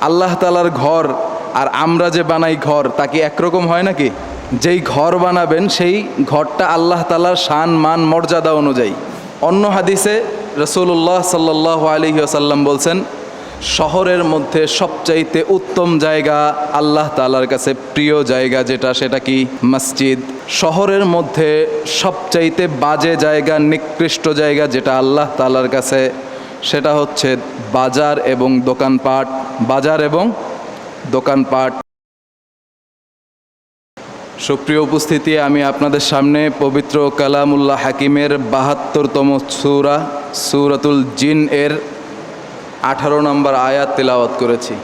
আল্লাহ তালার ঘর আর আমরা যে বানাই ঘর, তা কি একরকম হয় নাকি? যেই ঘর বানাবেন, সেই ঘরটা আল্লাহ তালার শান, মান, মর্যাদা অনুযায়ী। অন্য হাদিসে রসুল্লাহ সাল্লাহ আলী আসাল্লাম বলছেন, শহরের মধ্যে সবচাইতে উত্তম জায়গা আল্লাহ তালার কাছে প্রিয় জায়গা যেটা, সেটা কি? মসজিদ। শহরের মধ্যে সবচাইতে বাজে জায়গা, নিকৃষ্ট জায়গা যেটা আল্লাহ তালার কাছে সেটা হচ্ছে বাজার এবং দোকানপাট, বাজার এবং দোকানপাট। সুপ্রিয় উপস্থিতি, আমি আপনাদের সামনে পবিত্র কালামুল্লাহ হাকিমের বাহাত্তরতম সুরা, সুরাতুল জিন এর আঠারো নম্বর আয়াত তেলাওয়াত করেছি।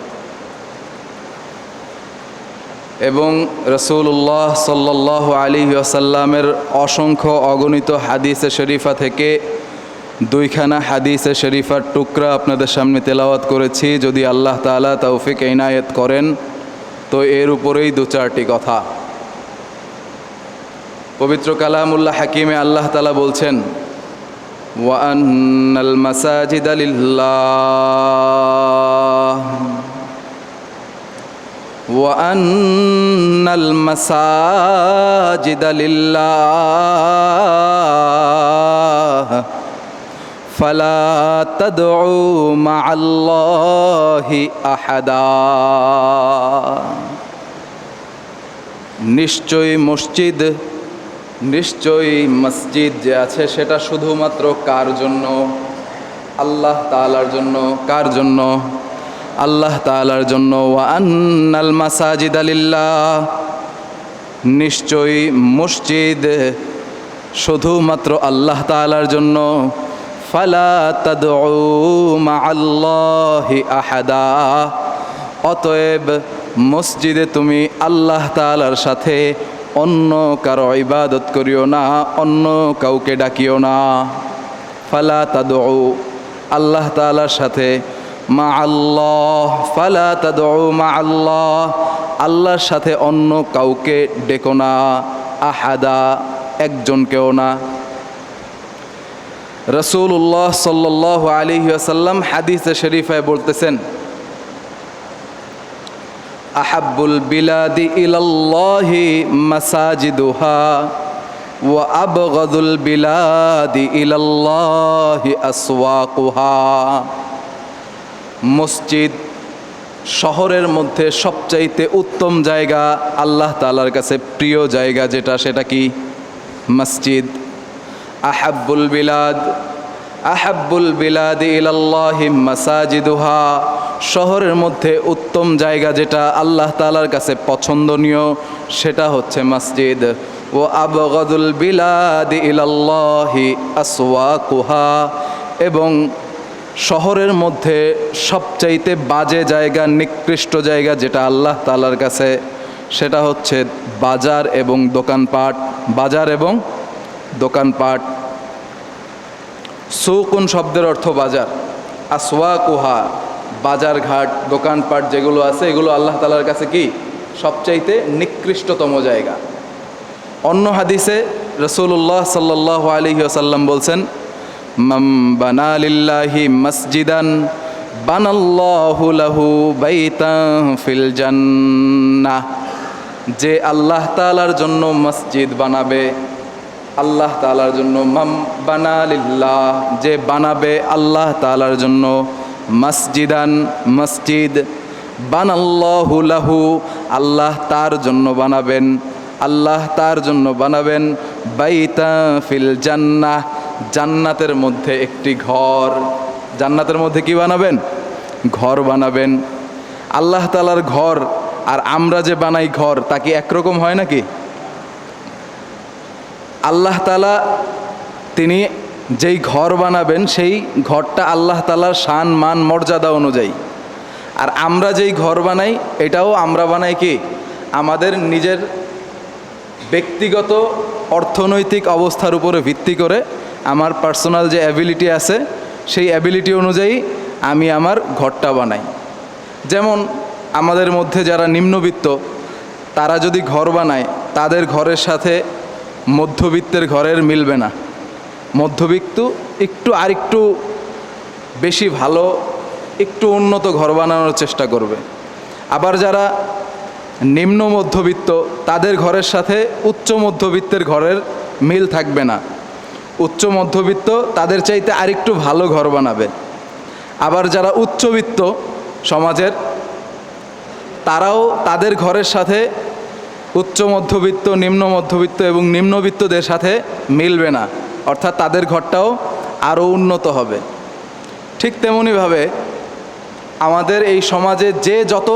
এবং রসুল্লাহ সাল্লাহ আলী আসাল্লামের অসংখ্য অগণিত হাদিসে শরীফা থেকে দুইখানা হাদিসে শরীফার টুকরা আপনাদের সামনে তেলাওয়াত করেছি, যদি আল্লাহ তালা তৌফিক এনায়েত করেন, তো এর উপরেই দু চারটি কথা। পবিত্র কালামুল্লাহ হাকিমে আল্লাহ তালা বলছেন ওয়ান্নাল মাসাজিদ আলিল্লাহ ওয়ান্নাল মাসাজিদ فلا تدعوا مع الله أحدا নিশ্চয়ই মসজিদ নিশ্চয়ই মসজিদ যে আছে সেটা শুধুমাত্র কার জন্য আল্লাহ তালার জন্য কার জন্য আল্লাহ তালার জন্য ওয়ান্নাল মাসাজিদ আলিল্লাহ নিশ্চয়ই মসজিদ শুধুমাত্র আল্লাহ তালার জন্য ফালা আল্লাহি আহাদা। অতএব মসজিদে তুমি আল্লাহ তালার সাথে অন্য কারও ইবাদত করিও না, অন্য কাউকে ডাকিও না। ফালা তাদৌ আল্লাহ তালার সাথে মা আল্লাহ ফালা তাদৌ মা আল্লাহ আল্লাহর সাথে অন্য কাউকে ডেকো না, আহাদা, একজনকেও না। রসুল্লাহ সাল্লাহ আলী আসাল্লাম হাদিসে শরীফায় বলতেছেন আহাবুল বিলাদি ইলাল্লাহি মাসাজিদুহা ওয়া আবগাদুল বিলাদি ইলাল্লাহি আসওয়াকুহা। মসজিদ শহরের মধ্যে সবচাইতে উত্তম জায়গা আল্লাহ তালার কাছে প্রিয় জায়গা যেটা সেটা কি? মসজিদ। আহাবুল বিলাদ আহাবুল বিলাদ ইলাল্লাহি মাসাজিদুহা, শহরের মধ্যে উত্তম জায়গা যেটা আল্লাহ তালার কাছে পছন্দনীয়, সেটা হচ্ছে মসজিদ। ও আবগদুল বিলাদ ইলাল্লাহি আসওয়াকুহা, এবং শহরের মধ্যে সবচাইতে বাজে জায়গা, নিকৃষ্ট জায়গা যেটা আল্লাহ তালার কাছে, সেটা হচ্ছে বাজার এবং দোকানপাট। বাজার এবং দোকানপাট। সৌকুন শব্দের অর্থ বাজার। আসওয়া কুহা বাজার ঘাট দোকানপাট যেগুলো আছে, এগুলো আল্লাহ তালার কাছে কি? সবচাইতে নিকৃষ্টতম জায়গা। অন্য হাদিসে রসুল্লাহ সাল্লাহ আলহি আসাল্লাম বলছেন বানালিল্লাহি মসজিদান, বানাল্লাহু লাহু ফিল জান্নাহ। যে আল্লাহ তালার জন্য মসজিদ বানাবে আল্লাহ তালার জন্য, মাম বানালিল্লাহ যে বানাবে আল্লাহ তালার জন্য। মসজিদান মসজিদ বানাল্লাহু লাহু আল্লাহ তার জন্য বানাবেন। আল্লাহ তার জন্য বানাবেন। বাইতা ফিল জান্নাহ জান্নাতের মধ্যে একটি ঘর। জান্নাতের মধ্যে কি বানাবেন? ঘর বানাবেন। আল্লাহ তালার ঘর, আর আমরা যে বানাই ঘর, তা কি একরকম হয় নাকি? আল্লাহ তালা তিনি যেই ঘর বানাবেন, সেই ঘরটা আল্লাহ তালার শান, মান, মর্যাদা অনুযায়ী। আর আমরা যেই ঘর বানাই, এটাও আমরা বানাই কি? আমাদের নিজের ব্যক্তিগত অর্থনৈতিক অবস্থার উপরে ভিত্তি করে আমার পার্সোনাল যে অ্যাবিলিটি আছে, সেই অ্যাবিলিটি অনুযায়ী আমি আমার ঘরটা বানাই। যেমন আমাদের মধ্যে যারা নিম্নবিত্ত, তারা যদি ঘর বানায়, তাদের ঘরের সাথে মধ্যবিত্তের ঘরের মিলবে না। মধ্যবিত্ত একটু আরেকটু বেশি ভালো, একটু উন্নত ঘর বানানোর চেষ্টা করবে। আবার যারা নিম্ন মধ্যবিত্ত, তাদের ঘরের সাথে উচ্চ মধ্যবিত্তের ঘরের মিল থাকবে না। উচ্চ মধ্যবিত্ত তাদের চাইতে আরেকটু ভালো ঘর বানাবে। আবার যারা উচ্চবিত্ত সমাজের, তারাও তাদের ঘরের সাথে উচ্চ মধ্যবিত্ত, নিম্ন মধ্যবিত্ত এবং নিম্নবিত্তদের সাথে মিলবে না। অর্থাৎ তাদের ঘরটাও আরও উন্নত হবে। ঠিক তেমনইভাবে আমাদের এই সমাজে যে যত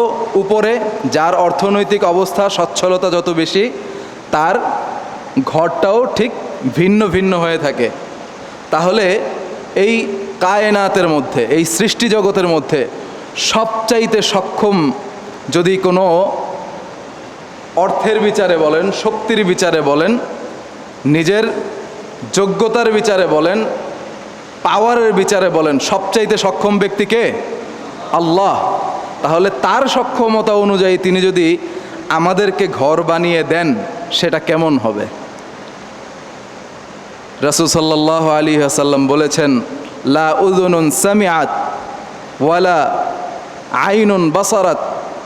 উপরে, যার অর্থনৈতিক অবস্থা, সচ্ছলতা যত বেশি, তার ঘরটাও ঠিক ভিন্ন ভিন্ন হয়ে থাকে। তাহলে এই কায়নাতের মধ্যে, এই সৃষ্টি জগতের মধ্যে সবচাইতে সক্ষম যদি কোনো অর্থের বিচারে বলেন, শক্তির বিচারে বলেন, নিজের যোগ্যতার বিচারে বলেন, পাওয়ারের বিচারে বলেন, সবচাইতে সক্ষম ব্যক্তিকে আল্লাহ। তাহলে তার সক্ষমতা অনুযায়ী তিনি যদি আমাদেরকে ঘর বানিয়ে দেন, সেটা কেমন হবে? রাসুল সাল্লাহ আলী আসাল্লাম বলেছেন, লা উদুনুন সামিআত ওয়ালা আইনুন বাসারাত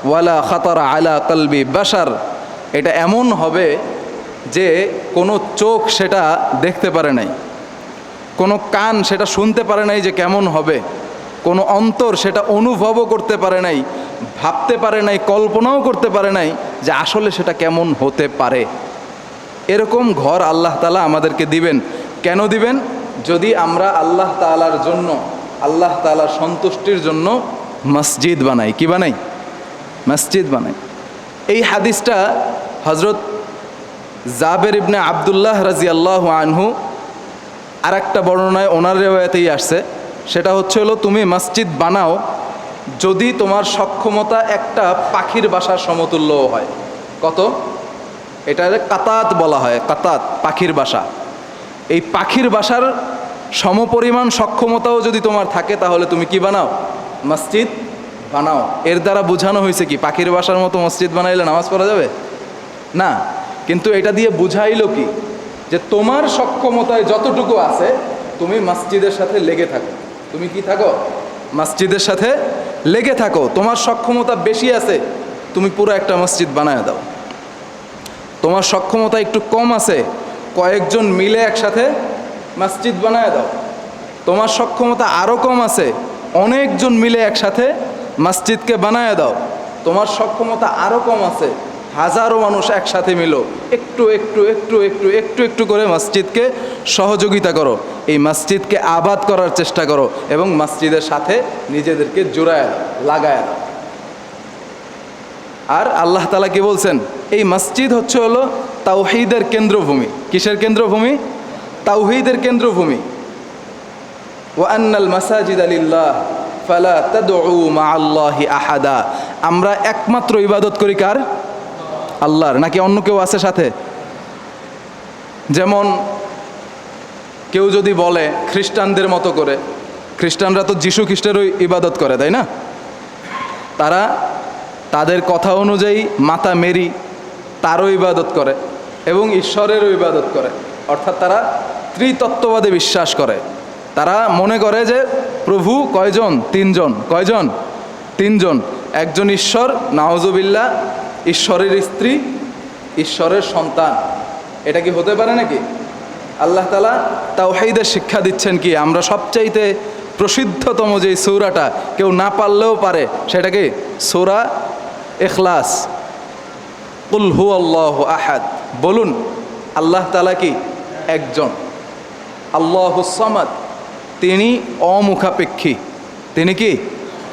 ওয়ালা খাতার আলা কলবি বাসার এটা এমন হবে যে কোনো চোখ সেটা দেখতে পারে নাই, কোনো কান সেটা শুনতে পারে নাই যে কেমন হবে, কোনো অন্তর সেটা অনুভবও করতে পারে নাই, ভাবতে পারে নাই, কল্পনাও করতে পারে নাই যে আসলে সেটা কেমন হতে পারে। এরকম ঘর আল্লাহ তালা আমাদেরকে দিবেন। কেন দিবেন? যদি আমরা আল্লাহ তালার জন্য, আল্লাহ তালার সন্তুষ্টির জন্য মসজিদ বানাই। কি বানাই? মসজিদ বানাই। এই হাদিসটা হজরত জাবের ইবনে আবদুল্লাহ রাজি আল্লাহ আনহু আর একটা বর্ণনায় ওনার রেওয়াতেই আসছে। সেটা হচ্ছে হলো, তুমি মসজিদ বানাও যদি তোমার সক্ষমতা একটা পাখির বাসার সমতুল্য হয়। কত? এটা কাতাত বলা হয়, কাতাত, পাখির বাসা। এই পাখির বাসার সমপরিমাণ সক্ষমতাও যদি তোমার থাকে, তাহলে তুমি কি বানাও? মসজিদ বানাও। এর দ্বারা বোঝানো হয়েছে কি, পাখির বাসার মতো মসজিদ বানাইলে নামাজ পড়া যাবে? না, কিন্তু এটা দিয়ে বুঝাইলো কি, যে তোমার সক্ষমতায় যতটুকু আছে, তুমি মসজিদের সাথে লেগে থাকো। তুমি কি থাকো? মসজিদের সাথে লেগে থাকো। তোমার সক্ষমতা বেশি আছে, তুমি পুরো একটা মসজিদ বানায় দাও। তোমার সক্ষমতা একটু কম আছে, কয়েকজন মিলে একসাথে মসজিদ বানায় দাও। তোমার সক্ষমতা আরও কম আছে, অনেকজন মিলে একসাথে মসজিদকে বানায় দাও। তোমার সক্ষমতা আরও কম আছে। হাজারো মানুষ একসাথে মিলো। একটু একটু একটু একটু একটু একটু করে মসজিদকে সহযোগিতা করো। এই মসজিদকে আবাদ করার চেষ্টা করো এবং মসজিদের সাথে নিজেদেরকে জোড়ায় দাও, লাগায় দাও। আর আল্লাহ তালা কি বলছেন? এই মসজিদ হচ্ছে হলো তাওহিদের কেন্দ্রভূমি। কিসের কেন্দ্রভূমি? তাওহিদের কেন্দ্রভূমি। ওয়ান্নাল মাসাজিদ আলিল্লাহ ফালা তাদউ মা আহাদা। আমরা একমাত্র ইবাদত করি কার? আল্লাহর। নাকি অন্য কেউ আছে সাথে? যেমন কেউ যদি বলে খ্রিস্টানদের মতো করে, খ্রিস্টানরা তো যিশু খ্রিস্টেরও ইবাদত করে, তাই না? তারা তাদের কথা অনুযায়ী মাতা মেরি তারও ইবাদত করে এবং ঈশ্বরেরও ইবাদত করে। অর্থাৎ তারা ত্রিতত্ত্ববাদে বিশ্বাস করে। তারা মনে করে যে প্রভু কয়জন? তিনজন। কয়জন? তিনজন। একজন ঈশ্বর নাওজবিল্লা ঈশ্বরের স্ত্রী, ঈশ্বরের সন্তান। এটা কি হতে পারে নাকি? আল্লাহ তালা তাওহাইদের শিক্ষা দিচ্ছেন কি? আমরা সবচাইতে প্রসিদ্ধতম যে সৌরাটা কেউ না পারলেও পারে, সেটা কি? সৌরা এখলাস উল্হু আল্লাহ আহাদ। বলুন, আল্লাহ তালা কি? একজন। আল্লাহ সামাদ। তিনি অমুখাপেক্ষী। তিনি কি?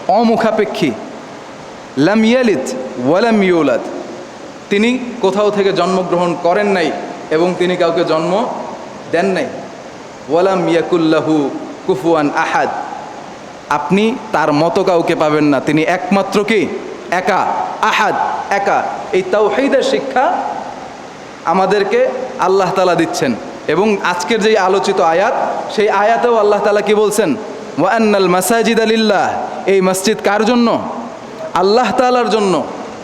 অমুখাপেক্ষী। লাম ইয়ালিদ ওয়ালাম ইউলাদ। তিনি কোথাও থেকে জন্মগ্রহণ করেন নাই এবং তিনি কাউকে জন্ম দেন নাই। ওয়ালাম ইয়াকুল্লাহু কুফুয়ান আহাদ। আপনি তার মতো কাউকে পাবেন না। তিনি একমাত্র কি? একা। আহাদ। একা। এই তাওহীদের শিক্ষা আমাদেরকে আল্লাহ তালা দিচ্ছেন। এবং আজকের যেই আলোচিত আয়াত, সেই আয়াতেও আল্লাহ তালা কি বলছেন? ওয়ান্নাল মাসাজিদ আলিল্লাহ এই মসজিদ কার জন্য? আল্লাহ তালার জন্য।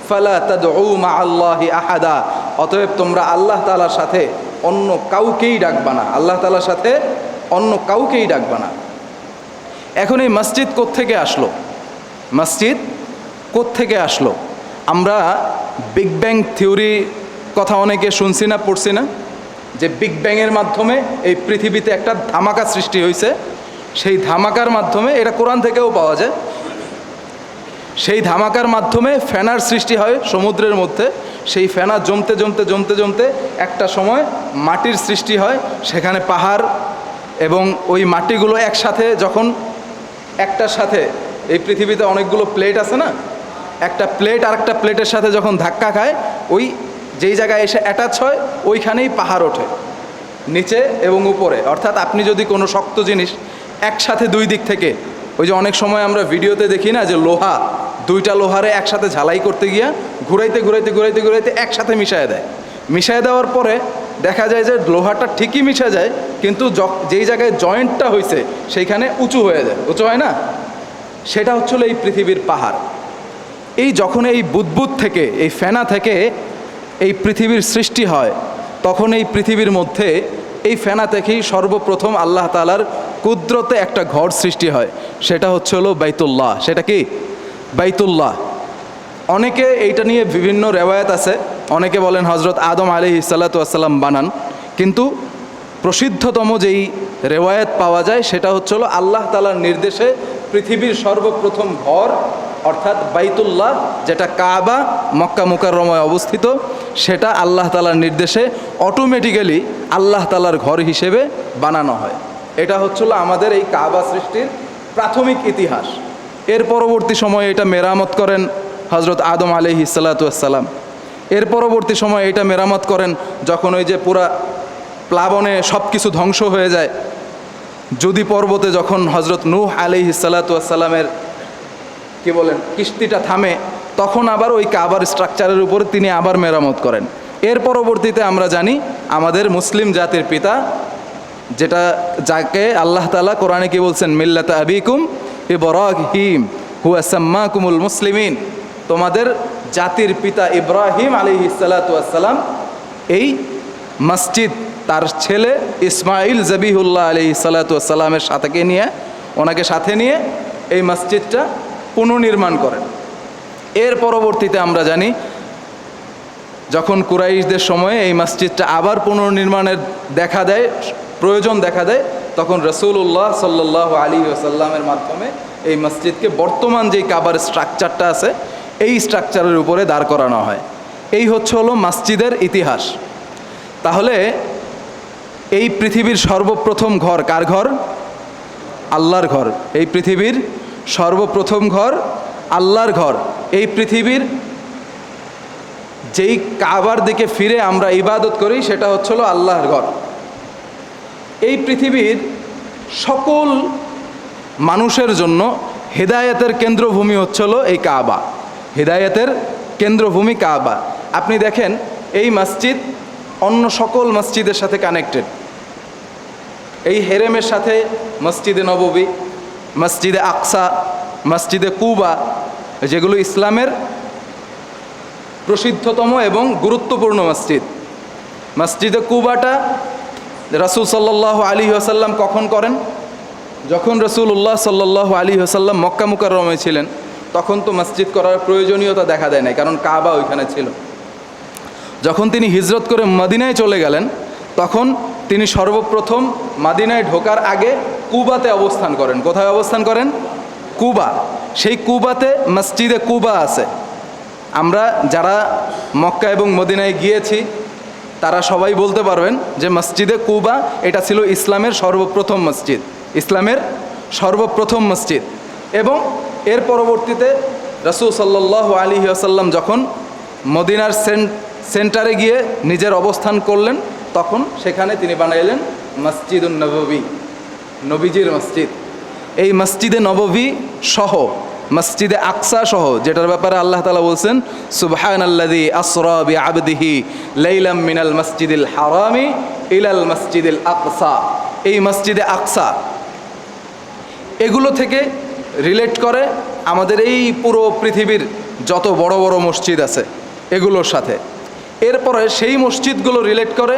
ফালা তাদউ মা আল্লাহি আহাদা অতএব তোমরা আল্লাহ তালার সাথে অন্য কাউকেই ডাকবা না। আল্লাহ তালার সাথে অন্য কাউকেই ডাকবা না। এখন এই মসজিদ থেকে আসলো? মসজিদ থেকে আসলো? আমরা বিগ ব্যাং থিওরি কথা অনেকে শুনছি না, পড়ছি না। যে বিগ ব্যাংয়ের মাধ্যমে এই পৃথিবীতে একটা ধামাকা সৃষ্টি হয়েছে সেই ধামাকার মাধ্যমে, এটা কোরআন থেকেও পাওয়া যায়, সেই ধামাকার মাধ্যমে ফেনার সৃষ্টি হয় সমুদ্রের মধ্যে, সেই ফেনা জমতে জমতে জমতে জমতে একটা সময় মাটির সৃষ্টি হয়, সেখানে পাহাড় এবং ওই মাটিগুলো একসাথে যখন একটার সাথে, এই পৃথিবীতে অনেকগুলো প্লেট আছে না, একটা প্লেট আর একটা প্লেটের সাথে যখন ধাক্কা খায়, ওই যেই জায়গায় এসে অ্যাটাচ হয়, ওইখানেই পাহাড় ওঠে, নিচে এবং উপরে। অর্থাৎ আপনি যদি কোনো শক্ত জিনিস একসাথে দুই দিক থেকে, ওই যে অনেক সময় আমরা ভিডিওতে দেখি না যে লোহা, দুইটা লোহারে একসাথে ঝালাই করতে গিয়া ঘুরাইতে ঘুরাইতে ঘুরাইতে ঘুরাইতে একসাথে মিশায় দেয়। মিশায় দেওয়ার পরে দেখা যায় যে লোহাটা ঠিকই মিশে যায়, কিন্তু যেই জায়গায় জয়েন্টটা হয়েছে সেইখানে উঁচু হয়ে যায়। উঁচু হয় না? সেটা হচ্ছিল এই পৃথিবীর পাহাড়। এই যখন এই বুদবুদ থেকে, এই ফেনা থেকে এই পৃথিবীর সৃষ্টি হয়, তখন এই পৃথিবীর মধ্যে এই ফেনা থেকেই সর্বপ্রথম আল্লাহ তালার কুদরতে একটা ঘর সৃষ্টি হয়, সেটা হচ্ছে হলো বাইতুল্লাহ। সেটা কি? বাইতুল্লাহ। অনেকে এইটা নিয়ে বিভিন্ন রেওয়ায়ত আছে, অনেকে বলেন হজরত আদম আলি সাল্লাতাম বানান, কিন্তু প্রসিদ্ধতম যেই রেওয়ায়ত পাওয়া যায়, সেটা হচ্ছে হলো আল্লাহ তালার নির্দেশে পৃথিবীর সর্বপ্রথম ঘর অর্থাৎ বাইতুল্লাহ, যেটা কাবা, মক্কা মুকাররমায় অবস্থিত, সেটা আল্লাহ তালার নির্দেশে অটোমেটিক্যালি আল্লাহ তালার ঘর হিসেবে বানানো হয়। এটা হচ্ছিল আমাদের এই কাবা সৃষ্টির প্রাথমিক ইতিহাস। এর পরবর্তী সময়ে এটা মেরামত করেন হজরত আদম আলহি সাল্লাতুয়াসাল্লাম এর পরবর্তী সময়ে এটা মেরামত করেন যখন ওই যে পুরা প্লাবনে সব কিছু ধ্বংস হয়ে যায়। যদি পর্বতে যখন হজরত নূহ আলহি সাল্লাতুয়াসাল্লামের কি বলেন, কিস্তিটা থামে, তখন আবার ওই কাবার স্ট্রাকচারের উপরে তিনি আবার মেরামত করেন। এর পরবর্তীতে আমরা জানি, আমাদের মুসলিম জাতির পিতা, যেটা, যাকে আল্লাহ তালা কোরআনে কি বলছেন, মিল্লাত আবিকুম ইব্রাহিম, হুয়া সাম্মাকুমুল মুসলিমিন। তোমাদের জাতির পিতা ইব্রাহিম আলী সালাতাম এই মসজিদ তার ছেলে ইসমাইল জবিহুল্লাহ আলী সালাতামের সাথে নিয়ে, ওনাকে সাথে নিয়ে এই মসজিদটা পুনর্নির্মাণ করেন। এর পরবর্তীতে আমরা জানি, যখন কুরাইশদের সময়ে এই মসজিদটা আবার পুনর্নির্মাণের দেখা দেয়, প্রয়োজন দেখা দেয়, তখন রসুল্লাহ সাল্লাহ আলী ওসাল্লামের মাধ্যমে এই মসজিদকে বর্তমান যেই কাবার স্ট্রাকচারটা আছে, এই স্ট্রাকচারের উপরে দাঁড় করানো হয়। এই হচ্ছে হলো মসজিদের ইতিহাস। তাহলে এই পৃথিবীর সর্বপ্রথম ঘর কার ঘর? আল্লাহর ঘর। এই পৃথিবীর সর্বপ্রথম ঘর, আল্লাহর ঘর। এই পৃথিবীর যেই কাবার দিকে ফিরে আমরা ইবাদত করি, সেটা হচ্ছিল আল্লাহর ঘর। এই পৃথিবীর সকল মানুষের জন্য হেদায়েতের কেন্দ্রভূমি হচ্ছিল এই কাবা। হেদায়েতের কেন্দ্রভূমি কাবা। আপনি দেখেন, এই মসজিদ অন্য সকল মসজিদের সাথে কানেক্টেড এই হেরেমের সাথে মসজিদে নববী মসজিদে আকসা, মসজিদে কুবা, যেগুলো ইসলামের প্রসিদ্ধতম এবং গুরুত্বপূর্ণ মসজিদ। মসজিদে কুবাটা রাসুল সাল্লাহ আলী আসাল্লাম কখন করেন? যখন রসুল উল্লাহ সাল্লাহ আলী আসাল্লাম মক্কা মুকাররমে ছিলেন, তখন তো মসজিদ করার প্রয়োজনীয়তা দেখা দেয় নাই, কারণ কাবা ওইখানে ছিল। যখন তিনি হিজরত করে মদিনায় চলে গেলেন, তখন তিনি সর্বপ্রথম মাদিনায় ঢোকার আগে কুবাতে অবস্থান করেন। কোথায় অবস্থান করেন? কুবা। সেই কুবাতে মসজিদে কুবা আছে। আমরা যারা মক্কা এবং মদিনায় গিয়েছি, তারা সবাই বলতে পারবেন যে মসজিদে কুবা, এটা ছিল ইসলামের সর্বপ্রথম মসজিদ। ইসলামের সর্বপ্রথম মসজিদ। এবং এর পরবর্তীতে রসুল সাল্লাহ আলী আসাল্লাম যখন মদিনার সেন্ট সেন্টারে গিয়ে নিজের অবস্থান করলেন, তখন সেখানে তিনি বানাইলেন মসজিদুল নববী নবীজির মসজিদ। এই মসজিদে নববী সহ, মসজিদে আকসা সহ, যেটার ব্যাপারে আল্লাহ তালা বলছেন সুবহান আল্লাদি আসরবি আবদিহি লাইলাম মিনাল মসজিদিল হারামি ইলাল মসজিদিল আকসা। এই মসজিদে আকসা, এগুলো থেকে রিলেট করে আমাদের এই পুরো পৃথিবীর যত বড় বড় মসজিদ আছে, এগুলোর সাথে। এরপরে সেই মসজিদগুলো রিলেট করে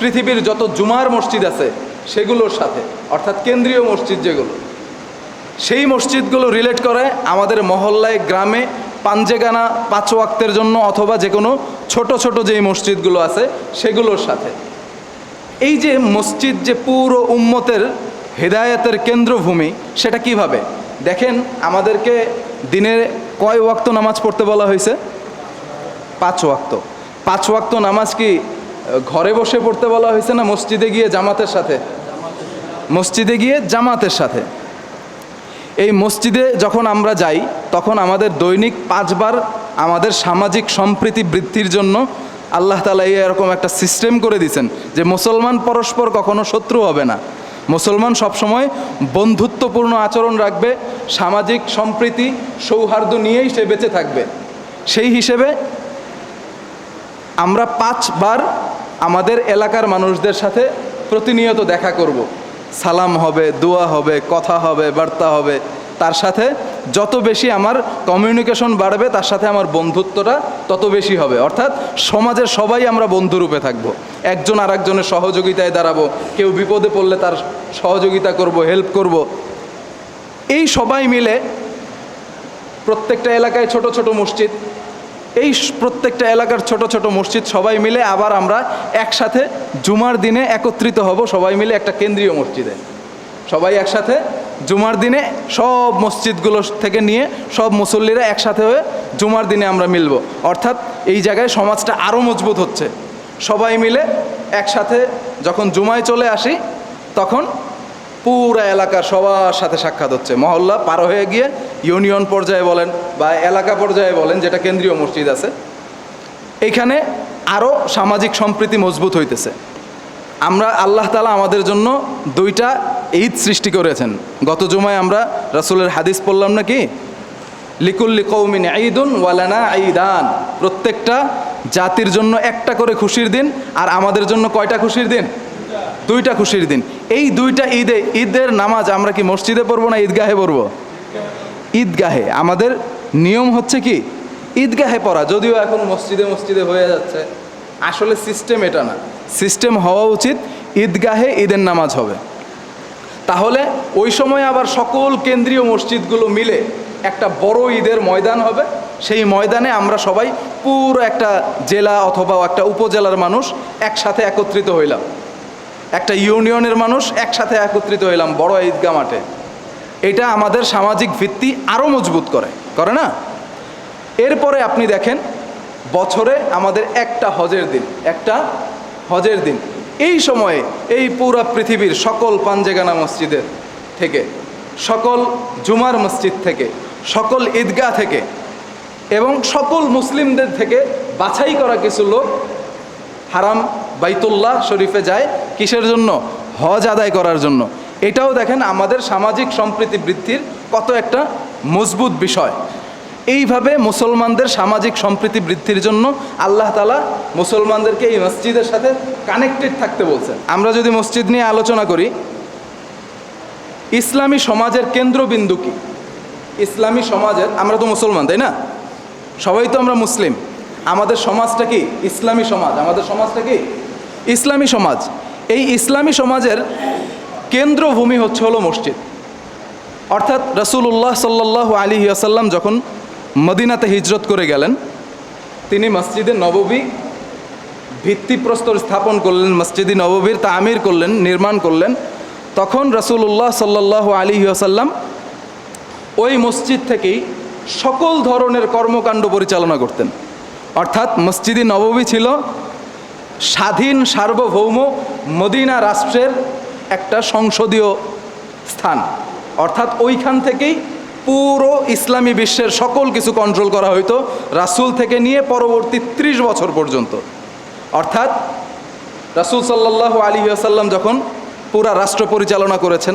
পৃথিবীর যত জুমার মসজিদ আছে সেগুলোর সাথে, অর্থাৎ কেন্দ্রীয় মসজিদ যেগুলো, সেই মসজিদগুলো রিলেট করে আমাদের মহল্লায়, গ্রামে পাঞ্জেগানা পাঁচ ওয়াক্তের জন্য অথবা যে কোনো ছোট ছোট যেই মসজিদগুলো আছে, সেগুলোর সাথে। এই যে মসজিদ যে পুরো উম্মতের হেদায়েতের কেন্দ্রভূমি, সেটা কীভাবে? দেখেন, আমাদেরকে দিনে কয় ওয়াক্ত নামাজ পড়তে বলা হয়েছে? পাঁচ ওয়াক্ত। পাঁচ ওয়াক্ত নামাজ কি ঘরে বসে পড়তে বলা হয়েছে না মসজিদে গিয়ে জামাতের সাথে? মসজিদে গিয়ে জামাতের সাথে। এই মসজিদে যখন আমরা যাই, তখন আমাদের দৈনিক পাঁচবার আমাদের সামাজিক সম্প্রীতি বৃদ্ধির জন্য আল্লাহ তালা এরকম একটা সিস্টেম করে দিয়েছেন যে মুসলমান পরস্পর কখনো শত্রু হবে না। মুসলমান সবসময় বন্ধুত্বপূর্ণ আচরণ রাখবে, সামাজিক সম্প্রীতি, সৌহার্দ্য নিয়েই সে বেঁচে থাকবে। সেই হিসেবে আমরা পাঁচবার আমাদের এলাকার মানুষদের সাথে প্রতিনিয়ত দেখা করব। সালাম হবে, দোয়া হবে, কথা হবে, বার্তা হবে। তার সাথে যত বেশি আমার কমিউনিকেশন বাড়বে, তার সাথে আমার বন্ধুত্বটা তত বেশি হবে। অর্থাৎ সমাজের সবাই আমরা বন্ধুরূপে থাকব। একজন আর একজনের সহযোগিতায় দাঁড়াবো। কেউ বিপদে পড়লে তার সহযোগিতা করব হেল্প করব। এই সবাই মিলে প্রত্যেকটা এলাকায় ছোট ছোট মসজিদ এই প্রত্যেকটা এলাকার ছোট ছোট মসজিদ সবাই মিলে আবার আমরা একসাথে জুমার দিনে একত্রিত হব, সবাই মিলে একটা কেন্দ্রীয় মসজিদে। সবাই একসাথে জুমার দিনে সব মসজিদগুলো থেকে নিয়ে সব মুসল্লিরা একসাথে হয়ে জুমার দিনে আমরা মিলব। অর্থাৎ এই জায়গায় সমাজটা আরও মজবুত হচ্ছে। সবাই মিলে একসাথে যখন জুমায় চলে আসি, তখন পুরো এলাকা সবার সাথে সাক্ষাৎ হচ্ছে। মহল্লা পার হয়ে গিয়ে ইউনিয়ন পর্যায়ে বলেন বা এলাকা পর্যায়ে বলেন, যেটা কেন্দ্রীয় মসজিদ আছে এইখানে আরও সামাজিক সম্প্রীতি মজবুত হইতেছে। আমরা আল্লাহ তালা আমাদের জন্য দুইটা ঈদ সৃষ্টি করেছেন। গত জুমায় আমরা রাসূলের হাদিস পড়লাম না কি লিকুল্লি কৌমিন ঈদুন ওয়ালানা ঈদান। প্রত্যেকটা জাতির জন্য একটা করে খুশির দিন আর আমাদের জন্য কয়টা খুশির দিন? দুইটা খুশির দিন। এই দুইটা ঈদে, ঈদের নামাজ আমরা কি মসজিদে পড়ব না ঈদগাহে পড়ব? ঈদগাহে। আমাদের নিয়ম হচ্ছে কি? ঈদগাহে পড়া। যদিও এখন মসজিদে মসজিদে হয়ে যাচ্ছে। আসলে সিস্টেম এটা না। সিস্টেম হওয়া উচিত ঈদগাহে ঈদের নামাজ হবে। তাহলে ওই সময় আবার সকল কেন্দ্রীয় মসজিদগুলো মিলে একটা বড় ঈদের ময়দান হবে। সেই ময়দানে আমরা সবাই পুরো একটা জেলা অথবা একটা উপজেলার মানুষ একসাথে একত্রিত হইলাম। একটা ইউনিয়নের মানুষ একসাথে একত্রিত হইলাম বড় ঈদগাহ মাঠে। এটা আমাদের সামাজিক ভিত্তি আরও মজবুত করে। করে না? এরপরে আপনি দেখেন, বছরে আমাদের একটা হজের দিন, একটা হজের দিন। এই সময়ে এই পুরা পৃথিবীর সকল পাঞ্জেগানা মসজিদের থেকে, সকল জুমার মসজিদ থেকে, সকল ঈদগাহ থেকে এবং সকল মুসলিমদের থেকে বাছাই করা কিছু লোক হারাম বাইতুল্লাহ শরীফে যায় কিসের জন্য? হজ আদায় করার জন্য। এটাও দেখেন আমাদের সামাজিক সম্প্রীতি বৃদ্ধির কত একটা মজবুত বিষয়। এইভাবে মুসলমানদের সামাজিক সম্প্রীতি বৃদ্ধির জন্য আল্লাহ তালা মুসলমানদেরকে এই মসজিদের সাথে কানেক্টেড থাকতে বলছেন। আমরা যদি মসজিদ নিয়ে আলোচনা করি, ইসলামী সমাজের কেন্দ্রবিন্দু কি? ইসলামী সমাজের, আমরা তো মুসলমান, তাই না? সবাই তো আমরা মুসলিম। আমাদের সমাজটা কি? ইসলামী সমাজ। আমাদের সমাজটা কি? ইসলামী সমাজ। এই ইসলামী সমাজের কেন্দ্রভূমি হচ্ছে হলো মসজিদ। অর্থাৎ রসুল্লাহ সাল্লাহ আলী আসাল্লাম যখন মদিনাতে হিজরত করে গেলেন, তিনি মসজিদে নববী ভিত্তিপ্রস্তর স্থাপন করলেন, মসজিদি নববীর তা আমির করলেন, নির্মাণ করলেন। তখন রসুল্লাহ সাল্লাহ আলী আসাল্লাম ওই মসজিদ থেকেই সকল ধরনের কর্মকাণ্ড পরিচালনা করতেন। অর্থাৎ মসজিদি নববী ছিল স্বাধীন সার্বভৌম মদিনা রাষ্ট্রের একটা সংসদীয় স্থান। অর্থাৎ ওইখান থেকেই পুরো ইসলামী বিশ্বের সকল কিছু কন্ট্রোল করা হইতো রাসূল থেকে নিয়ে পরবর্তী ত্রিশ বছর পর্যন্ত। অর্থাৎ রাসূল সাল্লাহ আলী আসাল্লাম যখন পুরা রাষ্ট্র পরিচালনা করেছেন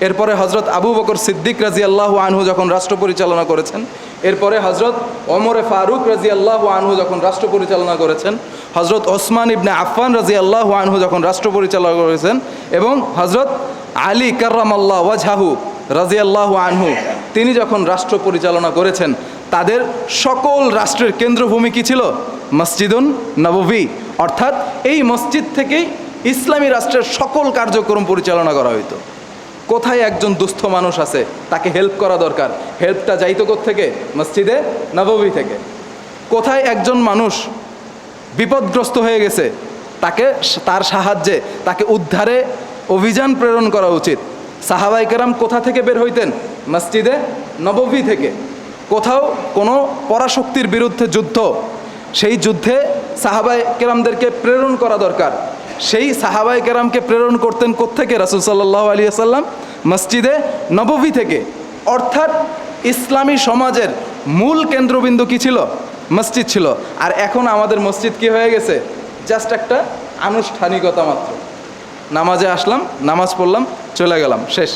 এরপরে হজরত আবু বকর সিদ্দিক রাজি আল্লাহ আনহু যখন রাষ্ট্র পরিচালনা করেছেন, এরপরে হজরত ওমরে ফারুক রাজি আল্লাহ আনহু যখন রাষ্ট্র পরিচালনা করেছেন, হজরত ওসমান ইবনে আফফান রাজি আল্লাহ আনহু যখন রাষ্ট্র পরিচালনা করেছেন এবং হজরত আলী কার্রাম আল্লাহ ওয়াজহাহু রাজি আল্লাহ আনহু, তিনি যখন রাষ্ট্র পরিচালনা করেছেন, তাদের সকল রাষ্ট্রের কেন্দ্রভূমি কী ছিল? মসজিদুন নববী। অর্থাৎ এই মসজিদ থেকেই ইসলামী রাষ্ট্রের সকল কার্যক্রম পরিচালনা করা হইতো। কোথায় একজন দুস্থ মানুষ আছে, তাকে হেল্প করা দরকার। হেল্পটা যাইতো থেকে মসজিদে নববী থেকে। কোথায় একজন মানুষ বিপদগ্রস্ত হয়ে গেছে, তাকে তার সাহায্যে, তাকে উদ্ধারে অভিযান প্রেরণ করা উচিত। সাহাবাই কেরাম কোথা থেকে বের হইতেন? মসজিদে নববী থেকে। কোথাও কোনো পরাশক্তির বিরুদ্ধে যুদ্ধ। সেই যুদ্ধে সাহাবাই কেরামদেরকে প্রেরণ করা দরকার। সেই সাহাবাই কেরামকে প্রেরণ করতেন কোত্থেকে? রাসুল সাল্লাহ আলী আসাল্লাম মসজিদে নববী থেকে। অর্থাৎ ইসলামী সমাজের মূল কেন্দ্রবিন্দু কি ছিল? মসজিদ ছিল। আর এখন আমাদের মসজিদ কি হয়ে গেছে? জাস্ট একটা আনুষ্ঠানিকতা মাত্র। নামাজে আসলাম, নামাজ পড়লাম, চলে গেলাম, শেষ।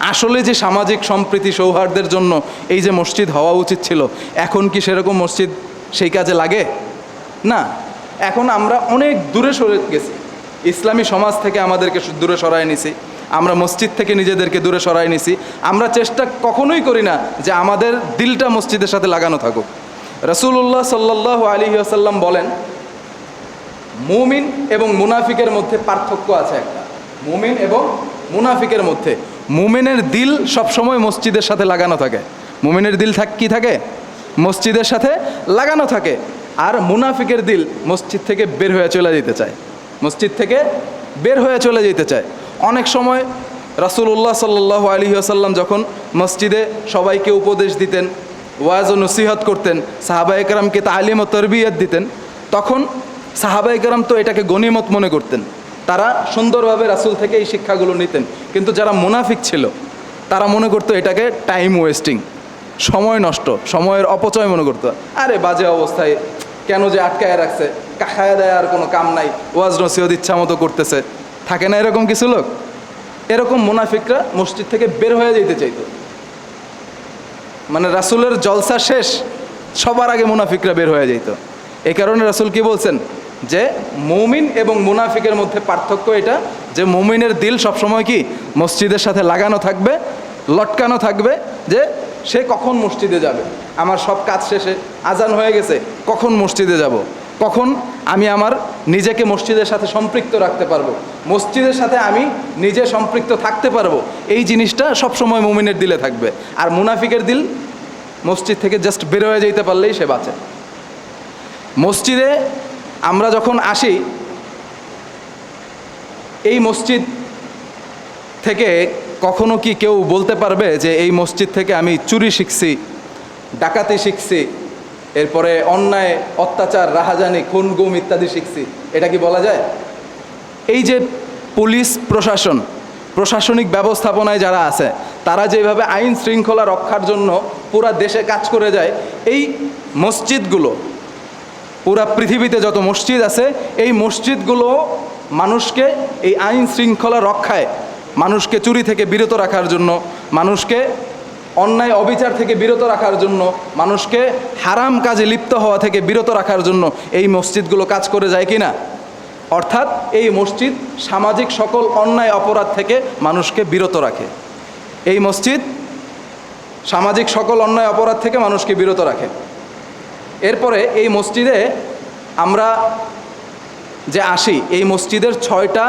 আসলে যে সামাজিক সম্প্রীতি সৌহার্দ্যের জন্য এই যে মসজিদ হওয়া উচিত ছিল, এখন কি সেরকম মসজিদ সেই কাজে লাগে? না। এখন আমরা অনেক দূরে সরে গেছি। ইসলামী সমাজ থেকে আমাদেরকে দূরে সরায় নিছি। আমরা মসজিদ থেকে নিজেদেরকে দূরে সরায় নিছি। আমরা চেষ্টা কখনোই করি না যে আমাদের দিলটা মসজিদের সাথে লাগানো থাকুক। রসুল্লাহ সাল্লাহ আলী আসাল্লাম বলেন, মুমিন এবং মুনাফিকের মধ্যে পার্থক্য আছে একটা। মুমিন এবং মুনাফিকের মধ্যে। মুমিনের দিল সবসময় মসজিদের সাথে লাগানো থাকে। মুমিনের দিল থাক কি থাকে? মসজিদের সাথে লাগানো থাকে। আর মুনাফিকের দিল মসজিদ থেকে বের হয়ে চলে যেতে চায়। মসজিদ থেকে বের হয়ে চলে যেতে চায়। অনেক সময় রাসুল্লাহ সাল্লাহ আলী আসাল্লাম যখন মসজিদে সবাইকে উপদেশ দিতেন, ওয়াজ ও নসিহত করতেন সাহাবা একরামকে তালিম ও তরবিয়ত দিতেন, তখন সাহাবা একরাম তো এটাকে গণিমত মনে করতেন। তারা সুন্দরভাবে রাসুল থেকে এই শিক্ষাগুলো নিতেন। কিন্তু যারা মুনাফিক ছিল, তারা মনে করতো এটাকে টাইম ওয়েস্টিং সময় নষ্ট, সময়ের অপচয় মনে করতো। আরে বাজে অবস্থায় কেন যে আটকায় রাখছে? খায়া দেয় আর কোনো কাম নাই। ওয়াজ নসিহত ইচ্ছা মতো করতেছে। থাকে না এরকম কিছু লোক? এরকম মুনাফিকরা মসজিদ থেকে বের হয়ে যেতে চাইতো। মানে রাসুলের জলসা শেষ, সবার আগে মুনাফিকরা বের হয়ে যেত এই কারণে রাসুল কি বলছেন? যে মৌমিন এবং মুনাফিকের মধ্যে পার্থক্য এটা যে মৌমিনের দিল সবসময় কি? মসজিদের সাথে লাগানো থাকবে, লটকানো থাকবে, যে সে কখন মসজিদে যাবে? আমার সব কাজ শেষে আজান হয়ে গেছে, কখন মসজিদে যাব। কখন আমি আমার নিজেকে মসজিদের সাথে সম্পৃক্ত রাখতে পারব? মসজিদের সাথে আমি নিজে সম্পৃক্ত থাকতে পারব? এই জিনিসটা সবসময় মুমিনের দিলে থাকবে। আর মুনাফিকের দিল, মসজিদ থেকে জাস্ট বের হয়ে যেতে পারলেই সে বাঁচে। মসজিদে আমরা যখন আসি, এই মসজিদ থেকে কখনো কি কেউ বলতে পারবে যে এই মসজিদ থেকে আমি চুরি শিখছি, ডাকাতি শিখছি, এরপরে অন্যায়, অত্যাচার, রাহাজানি, খুন, গুম ইত্যাদি শিখছি, এটা কি বলা যায়? এই যে পুলিশ প্রশাসন, প্রশাসনিক ব্যবস্থাপনায় যারা আছে, তারা যেভাবে আইন শৃঙ্খলা রক্ষার জন্য পুরা দেশে কাজ করে যায়, এই মসজিদগুলো, পুরা পৃথিবীতে যত মসজিদ আছে, এই মসজিদগুলো মানুষকে এই আইন শৃঙ্খলা রক্ষায় মানুষকে চুরি থেকে বিরত রাখার জন্য, মানুষকে অন্যায়, অবিচার থেকে বিরত রাখার জন্য, মানুষকে হারাম কাজে লিপ্ত হওয়া থেকে বিরত রাখার জন্য এই মসজিদগুলো কাজ করে যায় কি না অর্থাৎ এই মসজিদ সামাজিক সকল অন্যায়, অপরাধ থেকে মানুষকে বিরত রাখে। এই মসজিদ সামাজিক সকল অন্যায়, অপরাধ থেকে মানুষকে বিরত রাখে। এরপরে এই মসজিদে আমরা যে আসি, এই মসজিদের ছয়টা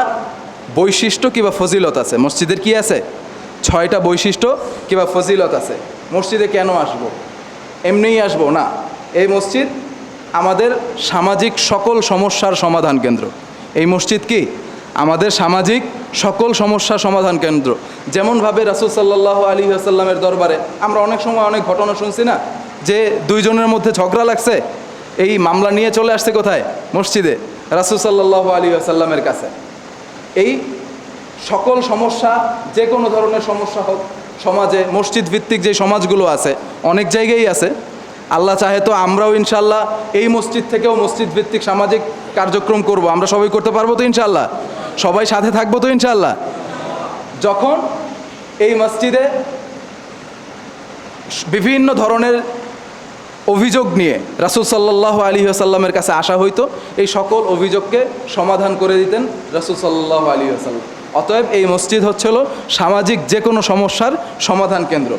বৈশিষ্ট্য কিংবা ফজিলত আছে? মসজিদের কি আছে? ছয়টা বৈশিষ্ট্য কিংবা ফজিলত আছে। মসজিদে কেন আসব। এমনিই আসব না। এই মসজিদ আমাদের সামাজিক সকল সমস্যার সমাধান কেন্দ্র। এই মসজিদ কি? আমাদের সামাজিক সকল সমস্যার সমাধান কেন্দ্র। যেমনভাবে রাসুল সাল্লাহ আলী আসাল্লামের দরবারে আমরা অনেক সময় অনেক ঘটনা শুনছি না, যে দুইজনের মধ্যে ঝগড়া লাগছে, এই মামলা নিয়ে চলে আসছে কোথায়? মসজিদে, রাসুল সাল্লাহ আলী আসাল্লামের কাছে। এই সকল সমস্যা, যে কোনো ধরনের সমস্যা হোক, সমাজে, মসজিদ ভিত্তিক যে সমাজগুলো আছে, অনেক জায়গায় আছে। আল্লাহ চাহে তো আমরাও ইনশাল্লাহ এই মসজিদ থেকেও মসজিদ ভিত্তিক সামাজিক কার্যক্রম করব। আমরা সবাই করতে পারব তো ইনশাল্লাহ সবাই সাথে থাকব তো ইনশাল্লাহ যখন এই মসজিদে বিভিন্ন ধরনের অভিযোগ নিয়ে রাসুল সাল্লাহ আলী আসাল্লামের কাছে আসা হইতো, এই সকল অভিযোগকে সমাধান করে দিতেন রাসুল সাল্লাহ আলী আসাল্লাম অতএব এই মসজিদ হচ্ছিল সামাজিক যে কোনো সমস্যার সমাধান কেন্দ্র।